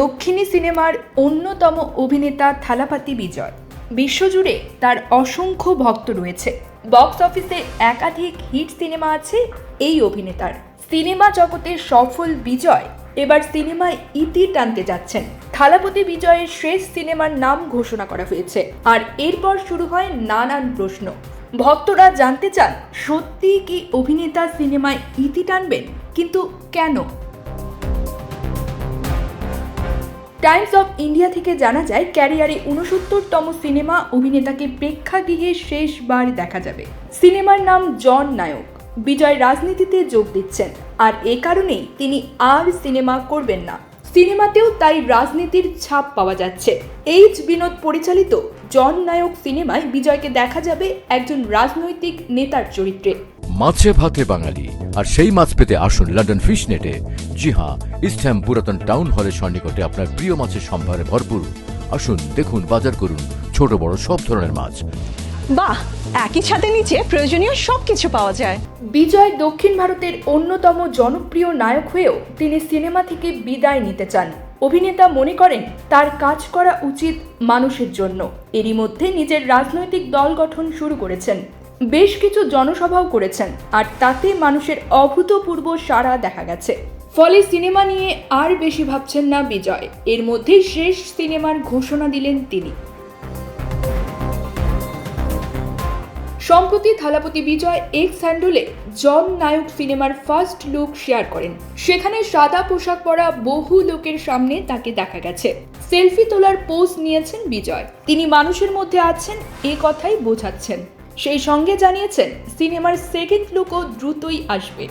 দক্ষিণী সিনেমার অন্যতম অভিনেতা থালাপাতি বিজয়। বিশ্বজুড়ে তার অসংখ্য ভক্ত রয়েছে। বক্স অফিসে একাধিক হিট সিনেমা আছে এই অভিনেতার। সিনেমা জগতের সফল বিজয় এবার সিনেমায় ইতি টানতে যাচ্ছেন। থালাপতি বিজয়ের শেষ সিনেমার নাম ঘোষণা করা হয়েছে। আর এরপর শুরু হয় নানান প্রশ্ন। ভক্তরা জানতে চান, সত্যিই কি অভিনেতা সিনেমায় ইতি টানবেন? কিন্তু কেন? টাইমস অফ ইন্ডিয়া থেকে জানা যায়, ক্যারিয়ারে উনসত্তরতম সিনেমা অভিনেতাকে প্রেক্ষাগৃহে শেষবার দেখা যাবে। সিনেমার নাম জন নায়ক। বিজয় রাজনীতিতে যোগ দিচ্ছেন। আর এ কারণেই তিনি আর সিনেমা করবেন না। সিনেমাতেও তাই রাজনীতির ছাপ পাওয়া যাচ্ছে। এইচ বিনোদ পরিচালিত জন নায়ক সিনেমায় বিজয়কে দেখা যাবে একজন রাজনৈতিক নেতার চরিত্রে। মাছে ভাতে বাঙালি। আর সেই মাছ পেতে আসুন লন্ডন ফিশ নেটে জি হ্যাঁ ইস্টহ্যাম পুরাতন টাউন হলের সন্নিকটে আপনার প্রিয় মাছের সম্ভারে ভরপুর। আসুন দেখুন বাজার করুন ছোট বড় সব ধরনের মাছ। বাহ একই ছাদের নিচে প্রয়োজনীয় সবকিছু পাওয়া যায়। বিজয় দক্ষিণ ভারতের অন্যতম জনপ্রিয় নায়ক হয়েও তিনি সিনেমা থেকে বিদায় নিতে চান। অভিনেতা মনে করেন তার কাজ করা উচিত মানুষের জন্য। এরই মধ্যে নিজের রাজনৈতিক দল গঠন শুরু করেছেন। বেশ কিছু জনসভাও করেছেন, আর তাতে মানুষের অভূতপূর্ব সাড়া দেখা গেছে। ফলে সিনেমা নিয়ে আর বেশি ভাবছেন না বিজয়। এর মধ্যেই শেষ সিনেমার ঘোষণা দিলেন তিনি। সম্প্রতি থালাপতি বিজয় এক্স হ্যান্ডলে জন নায়ক সিনেমার ফার্স্ট লুক শেয়ার করেন। সেখানে সাদা পোশাক পরা বহু লোকের সামনে তাকে দেখা গেছে। সেলফি তোলার পোজ নিয়েছেন বিজয়। তিনি মানুষের মধ্যে আছেন, এ কথাই বোঝাচ্ছেন। সেই সঙ্গে জানিয়েছেন সিনেমার সেকেন্ড লুকও দ্রুতই আসবে।